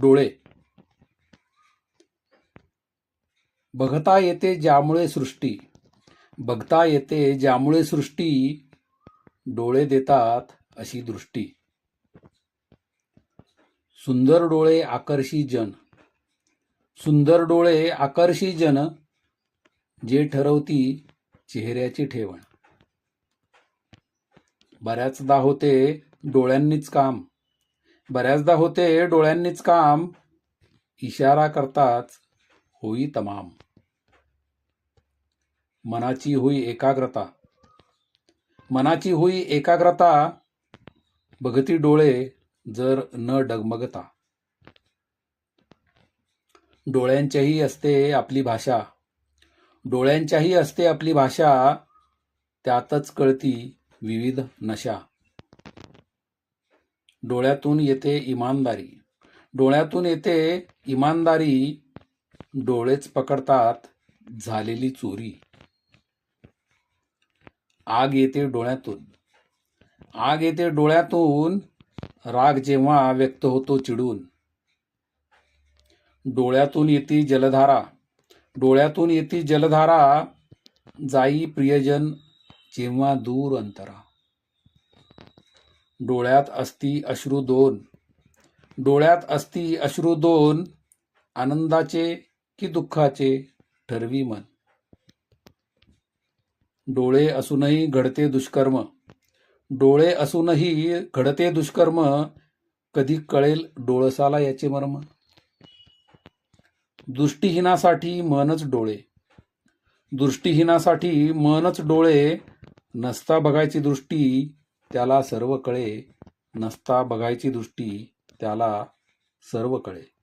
डोळे. बघता येते ज्यामुळे सृष्टी. बघता येते ज्यामुळे सृष्टी डोळे देतात अशी दृष्टी. सुंदर डोळे आकर्षी जन. सुंदर डोळे आकर्षी जन जे ठरवती चेहऱ्याची ठेवण. बऱ्याचदा होते डोळ्यांनीच काम. बऱ्याचदा होते डोळ्यांनीच काम इशारा करताच होई तमाम. मनाची होई एकाग्रता. मनाची होई एकाग्रता बघती डोळे जर न डगमगता. डोळ्यांच्याही असते आपली भाषा. डोळ्यांच्याही असते आपली भाषा त्यातच कळती विविध नशा. डोळ्यातून येते इमानदारी. डोळ्यातून येते इमानदारी. डोळेच पकडतात झालेली चोरी. आग येते डोळ्यातून. आग येते डोळ्यातून. राग जेव्हा व्यक्त होतो चिडून. डोळ्यातून येते जलधारा. डोळ्यातून येते जलधारा. जाई प्रियजन जेव्हा दूर अंतरा. डोळ्यात असती अश्रू दोन. डोळ्यात असती अश्रू दोन आनंदाचे की दुःखाचे ठरवी मन. डोळे असूनही घडते दुष्कर्म. डोळे असूनही घडते दुष्कर्म कधी कळेल डोळसाला याचे मर्म? दृष्टीहीनासाठी मनच डोळे. दृष्टीहीनासाठी मनच डोळे नसता बघायची दृष्टी त्याला सर्व कळे नसता बघायची दृष्टी त्याला सर्व कळे.